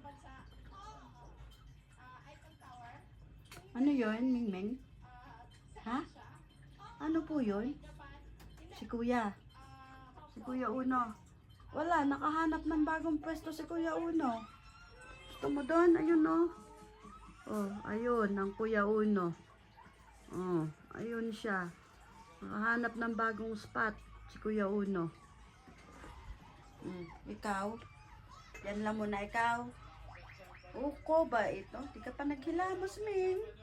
ibang bansa. Uh, Tower. Ano yun, Mingming? Ha? Ano po yun? Si Kuya. Si Kuya Uno. Wala, nakahanap ng bagong pwesto si Kuya Uno. Gusto mo doon? Ayun o. Oh. oh, ayun, ang Kuya Uno. Oh, ayun siya. Nakahanap ng bagong spot si Kuya Uno. Mm, ikaw? Yan lang muna ikaw. Uko ba ito? Di ka pa naghilamos, Ming.